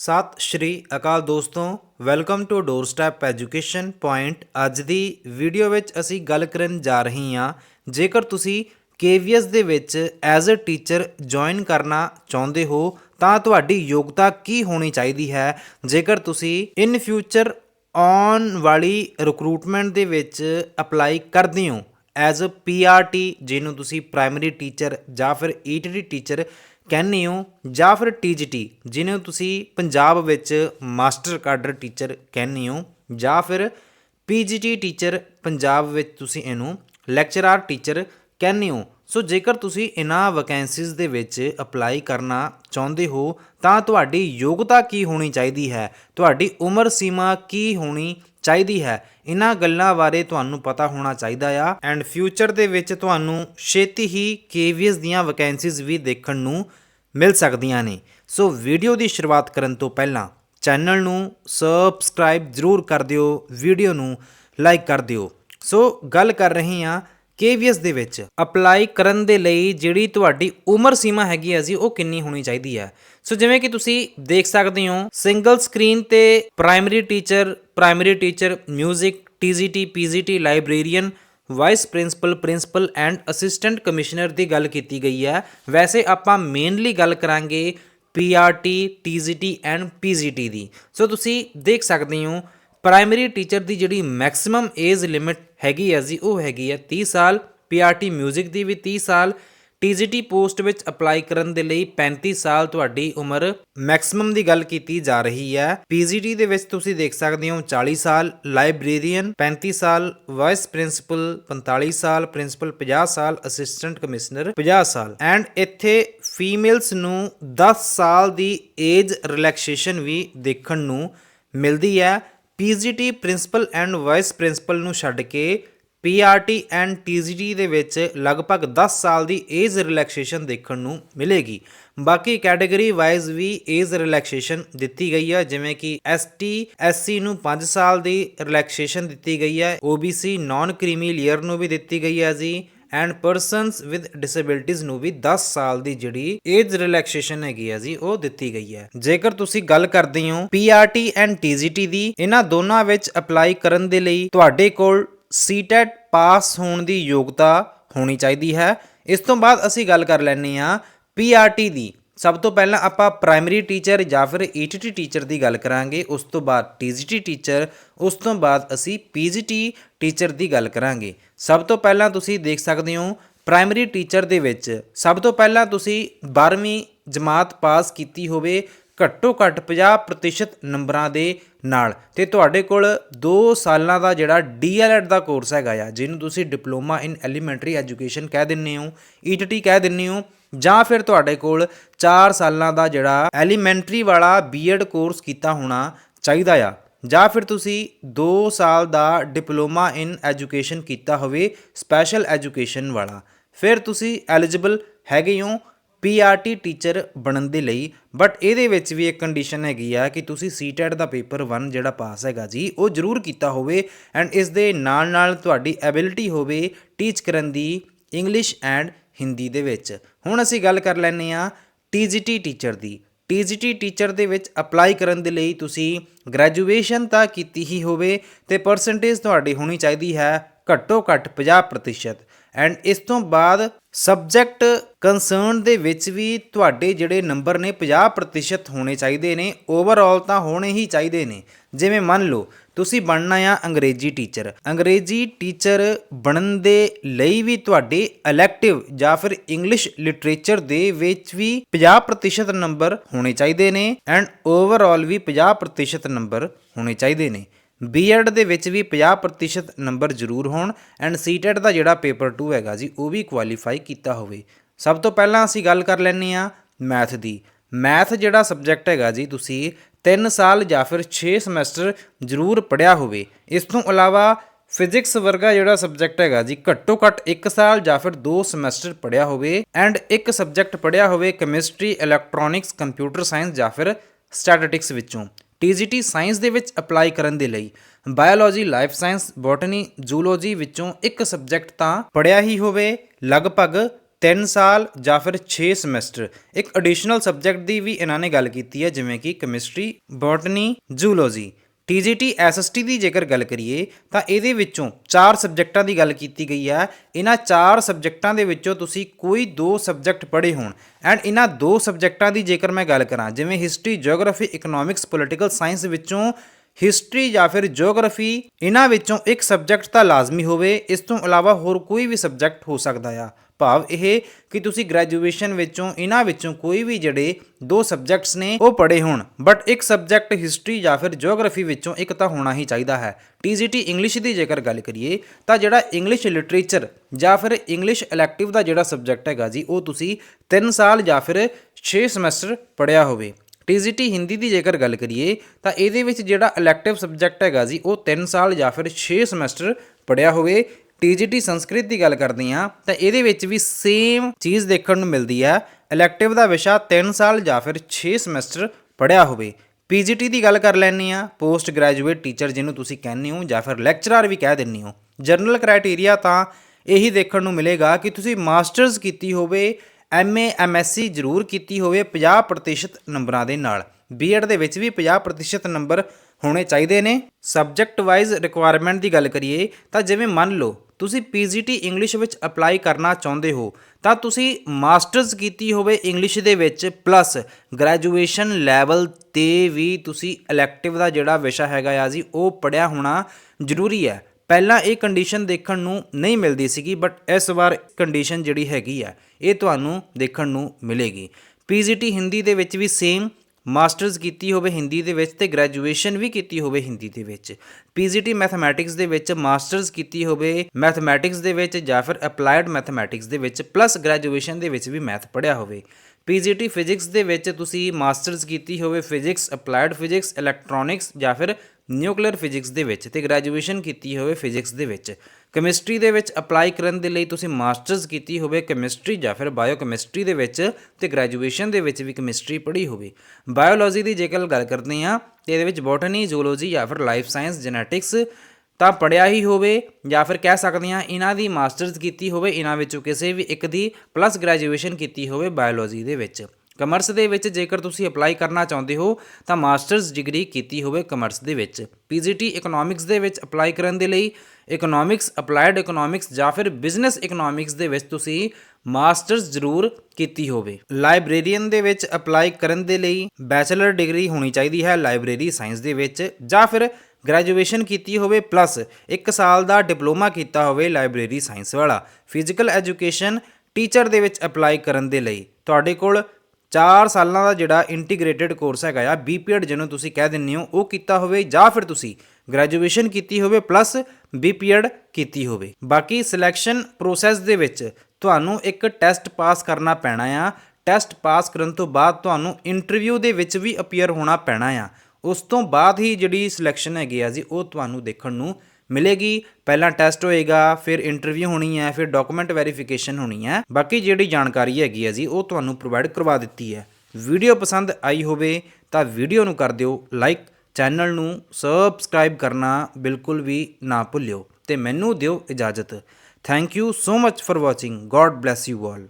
ਸਤਿ ਸ਼੍ਰੀ ਅਕਾਲ ਦੋਸਤੋ welcome to door step education point ਅੱਜ ਦੀ ਵੀਡੀਓ ਵਿੱਚ ਅਸੀਂ ਗੱਲ ਕਰਨ ਜਾ ਰਹੇ ਹਾਂ। ਜੇਕਰ ਤੁਸੀਂ KVS ਦੇ ਵਿੱਚ ਐਜ਼ ਅ ਟੀਚਰ ਜੁਆਇਨ ਕਰਨਾ ਚਾਹੁੰਦੇ ਹੋ, ਤਾਂ ਤੁਹਾਡੀ ਯੋਗਤਾ ਕੀ ਹੋਣੀ ਚਾਹੀਦੀ ਹੈ? ਜੇਕਰ ਤੁਸੀਂ ਇਨ ਫਿਊਚਰ ਆਉਣ ਵਾਲੀ ਰਿਕਰੂਟਮੈਂਟ ਦੇ ਵਿੱਚ ਅਪਲਾਈ ਕਰਦੇ ਹੋ ਐਜ਼ ਅ ਪੀਆਰਟੀ ਜਿਹਨੂੰ ਤੁਸੀਂ ਪ੍ਰਾਇਮਰੀ ਟੀਚਰ ਜਾਂ ਫਿਰ ਈਟੀਟੀ ਟੀਚਰ ਕਹਿੰਦੇ ਹੋ ਜਾਂ ਫਿਰ ਟੀਜੀਟੀ ਜਿਹਨੂੰ ਤੁਸੀਂ ਪੰਜਾਬ ਵਿੱਚ ਮਾਸਟਰ ਕਾਡਰ ਟੀਚਰ ਕਹਿੰਦੇ ਹੋ, ਜਾਂ ਫਿਰ ਪੀਜੀਟੀ ਟੀਚਰ ਪੰਜਾਬ ਵਿੱਚ ਤੁਸੀਂ ਇਹਨੂੰ ਲੈਕਚਰਰ ਟੀਚਰ ਕਹਿੰਦੇ ਹੋ। ਸੋ ਜੇਕਰ ਤੁਸੀਂ ਇਹਨਾਂ ਵੈਕੈਂਸੀਜ਼ ਦੇ ਵਿੱਚ ਅਪਲਾਈ ਕਰਨਾ ਚਾਹੁੰਦੇ ਹੋ, ਤਾਂ ਤੁਹਾਡੀ ਯੋਗਤਾ ਕੀ ਹੋਣੀ ਚਾਹੀਦੀ ਹੈ? ਤੁਹਾਡੀ ਉਮਰ ਸੀਮਾ ਕੀ ਹੋਣੀ ਚਾਹੀਦੀ ਹੈ। ਇਹਨਾਂ ਗੱਲਾਂ ਬਾਰੇ ਤੁਹਾਨੂੰ ਪਤਾ ਹੋਣਾ ਚਾਹੀਦਾ ਆ। ਐਂਡ ਫਿਊਚਰ ਦੇ ਵਿੱਚ ਤੁਹਾਨੂੰ ਛੇਤੀ ਹੀ KVS ਦੀਆਂ ਵੈਕੈਂਸੀਜ਼ ਵੀ ਦੇਖਣ ਨੂੰ ਮਿਲ ਸਕਦੀਆਂ ਨੇ। ਸੋ ਵੀਡੀਓ ਦੀ ਸ਼ੁਰੂਆਤ ਕਰਨ ਤੋਂ ਪਹਿਲਾਂ ਚੈਨਲ ਨੂੰ ਸਬਸਕ੍ਰਾਈਬ ਜ਼ਰੂਰ ਕਰ ਦਿਓ ਵੀਡੀਓ ਨੂੰ ਲਾਈਕ ਕਰ ਦਿਓ। ਸੋ ਗੱਲ ਕਰ ਰਹੇ ਹਾਂ KVS ਦੇ ਵਿੱਚ ਅਪਲਾਈ ਕਰਨ ਦੇ ਲਈ ਜਿਹੜੀ ਤੁਹਾਡੀ ਉਮਰ ਸੀਮਾ ਹੈਗੀ ਹੈ ਜੀ, ਉਹ ਕਿੰਨੀ ਹੋਣੀ ਚਾਹੀਦੀ ਹੈ ਸੋ ਜਿਵੇਂ ਕਿ ਤੁਸੀਂ ਦੇਖ ਸਕਦੇ ਹੋ, ਸਿੰਗਲ ਸਕਰੀਨ ਤੇ primary teacher primary teacher 뮤직 TGT PGT librarian, vice principal principal and assistant commissioner ਦੀ ਗੱਲ ਕੀਤੀ ਗਈ ਹੈ ਵੈਸੇ ਆਪਾਂ ਮੇਨਲੀ ਗੱਲ ਕਰਾਂਗੇ PRT TGT ਐਂਡ PGT ਦੀ। ਸੋ ਤੁਸੀਂ ਦੇਖ ਸਕਦੇ ਹੋ ਪ੍ਰਾਇਮਰੀ ਟੀਚਰ ਦੀ ਜਿਹੜੀ ਮੈਕਸਿਮਮ ਏਜ ਲਿਮਿਟ ਹੈਗੀ ਹੈ ਜੀ, ਉਹ ਹੈਗੀ ਹੈ 30 ਸਾਲ PRT 뮤직 ਦੀ ਵੀ 30 ਸਾਲ TGT ਪੋਸਟ ਵਿੱਚ ਅਪਲਾਈ ਕਰਨ ਦੇ ਲਈ 35 ਸਾਲ ਤੁਹਾਡੀ ਉਮਰ ਮੈਕਸਿਮਮ ਦੀ ਗੱਲ ਕੀਤੀ ਜਾ ਰਹੀ ਹੈ PGT ਦੇ ਵਿੱਚ ਤੁਸੀਂ ਦੇਖ ਸਕਦੇ ਹੋ 40 ਸਾਲ, ਲਾਇਬ੍ਰੇਰੀਅਨ 35 ਸਾਲ ਵਾਈਸ ਪ੍ਰਿੰਸੀਪਲ 45 ਸਾਲ, ਪ੍ਰਿੰਸੀਪਲ 50 ਸਾਲ, ਅਸਿਸਟੈਂਟ ਕਮਿਸ਼ਨਰ 50 ਸਾਲ। ਐਂਡ ਇੱਥੇ ਫੀਮੇਲਸ ਨੂੰ 10 ਸਾਲ ਦੀ ਏਜ ਰਿਲੈਕਸੇਸ਼ਨ ਵੀ ਦੇਖਣ ਨੂੰ ਮਿਲਦੀ ਹੈ PGT principal and vice principal ਨੂੰ ਛੱਡ ਕੇ PRT ਐਂਡ TGT ਦੇ ਵਿੱਚ ਲਗਭਗ 10 ਸਾਲ ਦੀ ਏਜ ਰਿਲੈਕਸੇਸ਼ਨ ਦੇਖਣ ਨੂੰ ਮਿਲੇਗੀ। ਬਾਕੀ ਕੈਟਾਗਰੀ ਵਾਈਜ਼ ਵੀ ਏਜ ਰਿਲੈਕਸੇਸ਼ਨ ਦਿੱਤੀ ਗਈ ਹੈ ਜਿਵੇਂ ਕਿ ST SC ਨੂੰ 5 ਸਾਲ ਦੀ ਰਿਲੈਕਸੇਸ਼ਨ ਦਿੱਤੀ ਗਈ ਹੈ OBC ਨਾਨ ਕ੍ਰੀਮੀ ਲੇਅਰ ਨੂੰ ਵੀ ਦਿੱਤੀ ਗਈ ਹੈ ਜੀ। ਐਂਡ ਪਰਸਨਸ ਵਿਦ ਡਿਸੇਬਿਲਟੀਜ਼ ਨੂੰ ਵੀ 10 ਸਾਲ ਦੀ ਜਿਹੜੀ ਏਜ ਰਿਲੈਕਸੇਸ਼ਨ ਹੈਗੀ ਹੈ ਜੀ, ਉਹ ਦਿੱਤੀ ਗਈ ਹੈ। ਜੇਕਰ ਤੁਸੀਂ ਗੱਲ ਕਰਦੇ ਹੋ PRT ਐਂਡ TGT ਦੀ, ਇਹਨਾਂ ਦੋਨਾਂ ਵਿੱਚ ਅਪਲਾਈ ਕਰਨ ਦੇ ਲਈ ਤੁਹਾਡੇ ਕੋਲ ਸੀਟੈਟ ਪਾਸ ਹੋਣ ਦੀ ਯੋਗਤਾ ਹੋਣੀ ਚਾਹੀਦੀ ਹੈ। ਇਸ ਤੋਂ ਬਾਅਦ ਅਸੀਂ ਗੱਲ ਕਰ ਲੈਣੀ ਆ PRT ਦੀ। ਸਭ ਤੋਂ ਪਹਿਲਾਂ ਆਪਾਂ ਪ੍ਰਾਇਮਰੀ ਟੀਚਰ ਜਾਂ ਫਿਰ ETT ਟੀਚਰ ਦੀ ਗੱਲ ਕਰਾਂਗੇ, ਉਸ ਤੋਂ ਬਾਅਦ TGT ਟੀਚਰ ਉਸ ਤੋਂ ਬਾਅਦ ਅਸੀਂ PGT ਟੀਚਰ ਦੀ ਗੱਲ ਕਰਾਂਗੇ। ਸਭ ਤੋਂ ਪਹਿਲਾਂ ਤੁਸੀਂ ਦੇਖ ਸਕਦੇ ਹੋ ਪ੍ਰਾਇਮਰੀ ਟੀਚਰ ਦੇ ਵਿੱਚ ਸਭ ਤੋਂ ਪਹਿਲਾਂ ਤੁਸੀਂ 12ਵੀਂ ਜਮਾਤ ਪਾਸ ਕੀਤੀ ਹੋਵੇ, ਘੱਟੋ ਘੱਟ 50% ਨੰਬਰਾਂ ਦੇ ਨਾਲ। ਤੇ ਤੁਹਾਡੇ ਕੋਲ 2 ਸਾਲਾਂ ਦਾ ਜਿਹੜਾ ਡੀਐਲਐਡ ਦਾ ਕੋਰਸ ਹੈਗਾ ਆ, ਜਿਹਨੂੰ ਤੁਸੀਂ ਡਿਪਲੋਮਾ ਇਨ ਐਲੀਮੈਂਟਰੀ ਐਜੂਕੇਸ਼ਨ ਕਹਿ ਦਿੰਦੇ ਹੋ ਈਟੀਟੀ ਕਹਿ ਦਿੰਦੇ ਹੋ ਜਾਂ ਫਿਰ ਤੁਹਾਡੇ ਕੋਲ 4 ਸਾਲਾਂ ਦਾ ਜਿਹੜਾ ਐਲੀਮੈਂਟਰੀ ਵਾਲਾ ਬੀਐਡ ਕੋਰਸ ਕੀਤਾ ਹੋਣਾ ਚਾਹੀਦਾ ਆ, ਜਾਂ ਫਿਰ ਤੁਸੀਂ 2 ਸਾਲ ਦਾ ਡਿਪਲੋਮਾ ਇਨ ਐਜੂਕੇਸ਼ਨ ਕੀਤਾ ਹੋਵੇ, ਸਪੈਸ਼ਲ ਐਜੂਕੇਸ਼ਨ ਵਾਲਾ, ਫਿਰ ਤੁਸੀਂ ਐਲੀਜੀਬਲ ਹੈਗੇ ਹੋ ਪੀਆਰਟੀ ਟੀਚਰ ਬਣਨ ਦੇ ਲਈ, ਬਟ ਇਹਦੇ ਵਿੱਚ ਵੀ ਇੱਕ ਕੰਡੀਸ਼ਨ ਹੈਗੀ ਆ ਕਿ ਤੁਸੀਂ ਸੀਟੈਟ ਦਾ ਪੇਪਰ 1 ਜਿਹੜਾ ਪਾਸ ਹੈਗਾ ਜੀ, ਉਹ ਜ਼ਰੂਰ ਕੀਤਾ ਹੋਵੇ ਐਂਡ ਇਸ ਦੇ ਨਾਲ ਨਾਲ ਤੁਹਾਡੀ ਐਬਿਲਿਟੀ ਹੋਵੇ ਟੀਚ ਕਰਨ ਦੀ, ਇੰਗਲਿਸ਼ ਐਂਡ ਹਿੰਦੀ ਦੇ ਵਿੱਚ। ਹੁਣ ਅਸੀਂ ਗੱਲ ਕਰ ਲੈਂਦੇ ਆ ਟੀਜੀਟੀ ਟੀਚਰ ਦੀ। ਟੀਜੀਟੀ ਟੀਚਰ ਦੇ ਵਿੱਚ ਅਪਲਾਈ ਕਰਨ ਦੇ ਲਈ ਤੁਸੀਂ ਗ੍ਰੈਜੂਏਸ਼ਨ ਤਾਂ ਕੀਤੀ ਹੀ ਹੋਵੇ ਤੇ ਪਰਸੈਂਟੇਜ ਤੁਹਾਡੀ ਹੋਣੀ ਚਾਹੀਦੀ ਹੈ ਘੱਟੋ ਘੱਟ 50% ਐਂਡ ਇਸ ਤੋਂ ਬਾਅਦ ਸਬਜੈਕਟ ਕੰਸਰਨ ਦੇ ਵਿੱਚ ਵੀ ਤੁਹਾਡੇ ਜਿਹੜੇ ਨੰਬਰ ਨੇ 50% ਹੋਣੇ ਚਾਹੀਦੇ ਨੇ। ਓਵਰਆਲ ਤਾਂ ਹੋਣੇ ਹੀ ਚਾਹੀਦੇ ਨੇ। ਜਿਵੇਂ ਮੰਨ ਲਓ ਤੁਸੀਂ ਬਣਨਾ ਆ ਅੰਗਰੇਜ਼ੀ ਟੀਚਰ। ਅੰਗਰੇਜ਼ੀ ਟੀਚਰ ਬਣਨ ਦੇ ਲਈ ਵੀ ਤੁਹਾਡੇ ਇਲੈਕਟਿਵ ਜਾਂ ਫਿਰ ਇੰਗਲਿਸ਼ ਲਿਟਰੇਚਰ ਦੇ ਵਿੱਚ ਵੀ 50% ਨੰਬਰ ਹੋਣੇ ਚਾਹੀਦੇ ਨੇ ਐਂਡ ਓਵਰਆਲ ਵੀ 50% ਨੰਬਰ ਹੋਣੇ ਚਾਹੀਦੇ ਨੇ। ਬੀਐਡ ਦੇ ਵਿੱਚ ਵੀ 50% ਨੰਬਰ ਜ਼ਰੂਰ ਹੋਣ ਐਂਡ ਸੀਟੈਟ ਦਾ ਜਿਹੜਾ ਪੇਪਰ 2 ਹੈਗਾ ਜੀ, ਉਹ ਵੀ ਕੁਆਲੀਫਾਈ ਕੀਤਾ ਹੋਵੇ। ਸਭ ਤੋਂ ਪਹਿਲਾਂ ਅਸੀਂ ਗੱਲ ਕਰ ਲੈਂਦੇ ਆ ਮੈਥ ਦੀ। ਮੈਥ ਜਿਹੜਾ ਸਬਜੈਕਟ ਹੈਗਾ ਜੀ, ਤੁਸੀਂ 3 ਸਾਲ ਜਾਂ ਫਿਰ 6 ਸਮੈਸਟਰ ਜ਼ਰੂਰ ਪੜਿਆ ਹੋਵੇ। ਇਸ ਤੋਂ ਇਲਾਵਾ ਫਿਜ਼ਿਕਸ ਵਰਗਾ ਜਿਹੜਾ ਸਬਜੈਕਟ ਹੈਗਾ ਜੀ, ਘੱਟੋ ਘੱਟ 1 ਸਾਲ ਜਾਂ ਫਿਰ 2 ਸਮੈਸਟਰ ਪੜਿਆ ਹੋਵੇ ਐਂਡ ਇੱਕ ਸਬਜੈਕਟ ਪੜਿਆ ਹੋਵੇ ਕੈਮਿਸਟਰੀ, ਇਲੈਕਟ੍ਰੋਨਿਕਸ, ਕੰਪਿਊਟਰ ਸਾਇੰਸ ਜਾਂ ਫਿਰ ਸਟੈਟਿਸਟਿਕਸ ਵਿੱਚੋਂ। TGT ਸਾਇੰਸ ਦੇ ਵਿੱਚ ਅਪਲਾਈ ਕਰਨ ਦੇ ਲਈ biology, life science, botany, zoology ਵਿੱਚੋਂ ਇੱਕ ਸਬਜੈਕਟ ਤਾਂ ਪੜਿਆ ਹੀ ਹੋਵੇ। ਲਗਭਗ 3 ਸਾਲ ਜਾਂ ਫਿਰ 6 ਸਮੈਸਟਰ। ਇੱਕ ਐਡੀਸ਼ਨਲ ਸਬਜੈਕਟ ਦੀ ਵੀ ਇਹਨਾਂ ਨੇ ਗੱਲ ਕੀਤੀ ਹੈ, ਜਿਵੇਂ ਕਿ chemistry botany zoology TGT SST ਦੀ ਜੇਕਰ ਗੱਲ ਕਰੀਏ, ਤਾਂ ਇਹਦੇ ਵਿੱਚੋਂ ਚਾਰ ਸਬਜੈਕਟਾਂ ਦੀ ਗੱਲ ਕੀਤੀ ਗਈ ਹੈ। ਇਹਨਾਂ ਚਾਰ ਸਬਜੈਕਟਾਂ ਦੇ ਵਿੱਚੋਂ ਤੁਸੀਂ ਕੋਈ ਦੋ ਸਬਜੈਕਟ ਪੜ੍ਹੇ ਹੋਣ। ਐਂਡ ਇਹਨਾਂ ਦੋ ਸਬਜੈਕਟਾਂ ਦੀ ਜੇਕਰ ਮੈਂ ਗੱਲ ਕਰਾਂ, ਜਿਵੇਂ history geography economics political science ਵਿੱਚੋਂ ਹਿਸਟਰੀ ਜਾਂ ਫਿਰ ਜੀਓਗ੍ਰਾਫੀ ਇਹਨਾਂ ਵਿੱਚੋਂ ਇੱਕ ਸਬਜੈਕਟ ਤਾਂ ਲਾਜ਼ਮੀ ਹੋਵੇ, ਇਸ ਤੋਂ ਇਲਾਵਾ ਹੋਰ ਕੋਈ ਵੀ ਸਬਜੈਕਟ ਹੋ ਸਕਦਾ ਆ। ਭਾਵ ਇਹ ਕਿ ਤੁਸੀਂ ਗ੍ਰੈਜੂਏਸ਼ਨ ਵਿੱਚੋਂ ਇਹਨਾਂ ਵਿੱਚੋਂ ਕੋਈ ਵੀ ਜਿਹੜੇ ਦੋ ਸਬਜੈਕਟਸ ਨੇ, ਉਹ ਪੜ੍ਹੇ ਹੋਣ। ਬਟ ਇੱਕ ਸਬਜੈਕਟ ਹਿਸਟਰੀ ਜਾਂ ਫਿਰ ਜੀਓਗ੍ਰਾਫੀ ਵਿੱਚੋਂ ਇੱਕ ਤਾਂ ਹੋਣਾ ਹੀ ਚਾਹੀਦਾ ਹੈ। TGT ਇੰਗਲਿਸ਼ ਦੀ ਜੇਕਰ ਗੱਲ ਕਰੀਏ, ਤਾਂ ਜਿਹੜਾ ਇੰਗਲਿਸ਼ ਲਿਟਰੇਚਰ ਜਾਂ ਫਿਰ ਇੰਗਲਿਸ਼ ਇਲੈਕਟਿਵ ਦਾ ਜਿਹੜਾ ਸਬਜੈਕਟ ਹੈਗਾ ਜੀ, ਉਹ ਤੁਸੀਂ 3 ਸਾਲ ਜਾਂ ਫਿਰ 6 ਸਮੈਸਟਰ ਪੜ੍ਹਿਆ ਹੋਵੇ। TGT ਹਿੰਦੀ ਦੀ ਜੇਕਰ ਗੱਲ ਕਰੀਏ, ਤਾਂ ਇਹਦੇ ਵਿੱਚ ਜਿਹੜਾ ਇਲੈਕਟਿਵ ਸਬਜੈਕਟ ਹੈਗਾ ਜੀ, ਉਹ 3 ਸਾਲ ਜਾਂ ਫਿਰ 6 ਸਮੈਸਟਰ ਪੜਿਆ ਹੋਵੇ। TGT ਸੰਸਕ੍ਰਿਤ ਦੀ ਗੱਲ ਕਰਦੇ ਹਾਂ, ਤਾਂ ਇਹਦੇ ਵਿੱਚ ਵੀ ਸੇਮ ਚੀਜ਼ ਦੇਖਣ ਨੂੰ ਮਿਲਦੀ ਹੈ। ਇਲੈਕਟਿਵ ਦਾ ਵਿਸ਼ਾ 3 ਸਾਲ ਜਾਂ ਫਿਰ 6 ਸਮੈਸਟਰ ਪੜਿਆ ਹੋਵੇ। PGT ਦੀ ਗੱਲ ਕਰ ਲੈਂਦੇ ਆ ਪੋਸਟ ਗ੍ਰੈਜੂਏਟ ਟੀਚਰ ਜਿਹਨੂੰ ਤੁਸੀਂ ਕਹਿੰਦੇ ਹੋ ਜਾਂ ਫਿਰ ਲੈਕਚਰਰ ਵੀ ਕਹਿ ਦਿੰਦੇ ਹੋ। ਜਨਰਲ ਕ੍ਰਾਈਟੇਰੀਆ ਤਾਂ ਇਹੀ ਦੇਖਣ ਨੂੰ ਮਿਲੇਗਾ ਕਿ ਤੁਸੀਂ ਮਾਸਟਰਸ ਕੀਤੀ ਹੋਵੇ ਐਮਏ ਐਮਐਸਸੀ ਜ਼ਰੂਰ ਕੀਤੀ ਹੋਵੇ 50% ਨੰਬਰਾਂ ਦੇ ਨਾਲ। ਬੀਐਡ ਦੇ ਵਿੱਚ ਵੀ 50% ਨੰਬਰ ਹੋਣੇ ਚਾਹੀਦੇ ਨੇ। ਸਬਜੈਕਟ ਵਾਈਜ਼ ਰਿਕੁਆਇਰਮੈਂਟ ਦੀ ਗੱਲ ਕਰੀਏ, ਤਾਂ ਜਿਵੇਂ ਮੰਨ ਲਓ ਤੁਸੀਂ ਪੀਜੀਟੀ ਇੰਗਲਿਸ਼ ਵਿੱਚ ਅਪਲਾਈ ਕਰਨਾ ਚਾਹੁੰਦੇ ਹੋ, ਤਾਂ ਤੁਸੀਂ ਮਾਸਟਰਸ ਕੀਤੀ ਹੋਵੇ ਇੰਗਲਿਸ਼ ਦੇ ਵਿੱਚ ਪਲੱਸ ਗ੍ਰੈਜੂਏਸ਼ਨ ਲੈਵਲ ਤੇ ਵੀ ਤੁਸੀਂ ਇਲੈਕਟਿਵ ਦਾ ਜਿਹੜਾ ਵਿਸ਼ਾ ਹੈਗਾ ਆ ਜੀ, ਉਹ ਪੜਿਆ ਹੋਣਾ ਜ਼ਰੂਰੀ ਹੈ। ਪਹਿਲਾਂ ਇਹ ਕੰਡੀਸ਼ਨ ਦੇਖਣ ਨੂੰ ਨਹੀਂ ਮਿਲਦੀ ਸੀਗੀ ਬਟ ਇਸ ਵਾਰ ਕੰਡੀਸ਼ਨ ਜਿਹੜੀ ਹੈਗੀ ਆ, ਇਹ ਤੁਹਾਨੂੰ ਦੇਖਣ ਨੂੰ ਮਿਲੇਗੀ। ਪੀਜੀਟੀ ਹਿੰਦੀ ਦੇ ਵਿੱਚ ਵੀ ਸੇਮ ਮਾਸਟਰਸ ਕੀਤੀ ਹੋਵੇ ਹਿੰਦੀ ਦੇ ਵਿੱਚ ਤੇ ਗ੍ਰੈਜੂਏਸ਼ਨ ਵੀ ਕੀਤੀ ਹੋਵੇ ਹਿੰਦੀ ਦੇ ਵਿੱਚ। ਪੀਜੀਟੀ ਮੈਥਮੈਟਿਕਸ ਦੇ ਵਿੱਚ ਮਾਸਟਰਸ ਕੀਤੀ ਹੋਵੇ, ਮੈਥਮੈਟਿਕਸ ਦੇ ਵਿੱਚ ਜਾਂ ਫਿਰ ਅਪਲਾਈਡ ਮੈਥਮੈਟਿਕਸ ਦੇ ਵਿੱਚ, ਪਲੱਸ ਗ੍ਰੈਜੂਏਸ਼ਨ ਦੇ ਵਿੱਚ ਵੀ ਮੈਥ ਪੜਿਆ ਹੋਵੇ। ਪੀਜੀਟੀ ਫਿਜ਼ਿਕਸ ਦੇ ਵਿੱਚ ਤੁਸੀਂ ਮਾਸਟਰਸ ਕੀਤੀ ਹੋਵੇ ਫਿਜ਼ਿਕਸ, ਅਪਲਾਈਡ ਫਿਜ਼ਿਕਸ, ਇਲੈਕਟ੍ਰੋਨਿਕਸ ਜਾਂ ਫਿਰ ਨਿਊਕਲੀਅਰ ਫਿਜ਼ਿਕਸ ਦੇ ਵਿੱਚ ਤੇ ਗ੍ਰੈਜੂਏਸ਼ਨ ਕੀਤੀ ਹੋਵੇ ਫਿਜ਼ਿਕਸ ਦੇ ਵਿੱਚ। ਕੈਮਿਸਟਰੀ ਦੇ ਵਿੱਚ ਅਪਲਾਈ ਕਰਨ ਦੇ ਲਈ ਤੁਸੀਂ ਮਾਸਟਰਸ ਕੀਤੀ ਹੋਵੇ ਕੈਮਿਸਟਰੀ ਜਾਂ ਫਿਰ ਬਾਇਓਕੈਮਿਸਟਰੀ ਦੇ ਵਿੱਚ ਤੇ ਗ੍ਰੈਜੂਏਸ਼ਨ ਦੇ ਵਿੱਚ ਵੀ ਕੈਮਿਸਟਰੀ ਪੜ੍ਹੀ ਹੋਵੇ। ਬਾਇਓਲੋਜੀ ਦੀ ਜੇਕਰ ਗੱਲ ਕਰਦੇ ਹਾਂ, ਤੇ ਇਹਦੇ ਵਿੱਚ ਬੋਟਨੀ ਜ਼ੂਲੋਜੀ ਜਾਂ ਫਿਰ ਲਾਈਫ ਸਾਇੰਸ, ਜੈਨੇਟਿਕਸ ਤਾਂ ਪੜਿਆ ਹੀ ਹੋਵੇ ਜਾਂ ਫਿਰ ਕਹਿ ਸਕਦੇ ਹਾਂ ਇਹਨਾਂ ਦੀ ਮਾਸਟਰਸ ਕੀਤੀ ਹੋਵੇ, ਇਹਨਾਂ ਵਿੱਚੋਂ ਕਿਸੇ ਵੀ ਇੱਕ ਦੀ ਪਲੱਸ ਗ੍ਰੈਜੂਏਸ਼ਨ ਕੀਤੀ ਹੋਵੇ ਬਾਇਓਲੋਜੀ ਦੇ ਵਿੱਚ। ਕਮਰਸ ਦੇ ਵਿੱਚ ਜੇਕਰ ਤੁਸੀਂ ਅਪਲਾਈ ਕਰਨਾ ਚਾਹੁੰਦੇ ਹੋ, ਤਾਂ ਮਾਸਟਰਸ ਡਿਗਰੀ ਕੀਤੀ ਹੋਵੇ ਕਮਰਸ ਦੇ ਵਿੱਚ। ਪੀਜੀਟੀ ਇਕਨੋਮਿਕਸ ਦੇ ਵਿੱਚ ਅਪਲਾਈ ਕਰਨ ਦੇ ਲਈ ਇਕਨੋਮਿਕਸ ਅਪਲਾਈਡ ਇਕਨੋਮਿਕਸ ਜਾਂ ਫਿਰ ਬਿਜ਼ਨਸ ਇਕਨੋਮਿਕਸ ਦੇ ਵਿੱਚ ਤੁਸੀਂ ਮਾਸਟਰਸ ਜ਼ਰੂਰ ਕੀਤੀ ਹੋਵੇ। ਲਾਇਬ੍ਰੇਰੀਅਨ ਦੇ ਵਿੱਚ ਅਪਲਾਈ ਕਰਨ ਦੇ ਲਈ ਬੈਚਲਰ ਡਿਗਰੀ ਹੋਣੀ ਚਾਹੀਦੀ ਹੈ ਲਾਇਬ੍ਰੇਰੀ ਸਾਇੰਸ ਦੇ ਵਿੱਚ ਜਾਂ ਫਿਰ ਗ੍ਰੈਜੂਏਸ਼ਨ ਕੀਤੀ ਹੋਵੇ ਪਲੱਸ 1 ਸਾਲ ਦਾ ਡਿਪਲੋਮਾ ਕੀਤਾ ਹੋਵੇ ਲਾਇਬ੍ਰੇਰੀ ਸਾਇੰਸ ਵਾਲਾ, ਫਿਜ਼ੀਕਲ ਐਜੂਕੇਸ਼ਨ ਟੀਚਰ ਦੇ ਵਿੱਚ ਅਪਲਾਈ ਕਰਨ ਦੇ ਲਈ। ਤੁਹਾਡੇ ਕੋਲ 4 ਸਾਲਾਂ ਦਾ ਜਿਹੜਾ ਇੰਟੀਗ੍ਰੇਟਿਡ ਕੋਰਸ ਹੈਗਾ ਆ, ਬੀਪੀਐਡ ਜਿਹਨੂੰ ਤੁਸੀਂ ਕਹਿ ਦਿੰਦੇ ਹੋ, ਉਹ ਕੀਤਾ ਹੋਵੇ ਜਾਂ ਫਿਰ ਤੁਸੀਂ ਗ੍ਰੈਜੂਏਸ਼ਨ ਕੀਤੀ ਹੋਵੇ ਪਲੱਸ ਬੀਪੀਐਡ ਕੀਤੀ ਹੋਵੇ। ਬਾਕੀ ਸਿਲੈਕਸ਼ਨ ਪ੍ਰੋਸੈਸ ਦੇ ਵਿੱਚ ਤੁਹਾਨੂੰ ਇੱਕ ਟੈਸਟ ਪਾਸ ਕਰਨਾ ਪੈਣਾ ਆ। ਟੈਸਟ ਪਾਸ ਕਰਨ ਤੋਂ ਬਾਅਦ ਤੁਹਾਨੂੰ ਇੰਟਰਵਿਊ ਦੇ ਵਿੱਚ ਵੀ ਅਪੀਅਰ ਹੋਣਾ ਪੈਣਾ ਆ। ਉਸ ਤੋਂ ਬਾਅਦ ਹੀ ਜਿਹੜੀ ਸਿਲੈਕਸ਼ਨ ਹੈਗੀ ਆ ਜੀ, ਉਹ ਤੁਹਾਨੂੰ ਦੇਖਣ ਨੂੰ ਮਿਲੇਗੀ। ਪਹਿਲਾਂ ਟੈਸਟ ਹੋਏਗਾ, ਫਿਰ ਇੰਟਰਵਿਊ ਹੋਣੀ ਹੈ, ਫਿਰ ਡਾਕੂਮੈਂਟ ਵੈਰੀਫਿਕੇਸ਼ਨ ਹੋਣੀ ਹੈ। ਬਾਕੀ ਜਿਹੜੀ ਜਾਣਕਾਰੀ ਹੈਗੀ ਹੈ ਜੀ, ਉਹ ਤੁਹਾਨੂੰ ਪ੍ਰੋਵਾਈਡ ਕਰਵਾ ਦਿੱਤੀ ਹੈ। ਵੀਡੀਓ ਪਸੰਦ ਆਈ ਹੋਵੇ ਤਾਂ ਵੀਡੀਓ ਨੂੰ ਕਰ ਦਿਓ ਲਾਈਕ ਚੈਨਲ ਨੂੰ ਸਬਸਕ੍ਰਾਈਬ ਕਰਨਾ ਬਿਲਕੁਲ ਵੀ ਨਾ ਭੁੱਲਿਓ ਤੇ ਮੈਨੂੰ ਦਿਓ ਇਜਾਜ਼ਤ। Thank you so much for watching God bless you all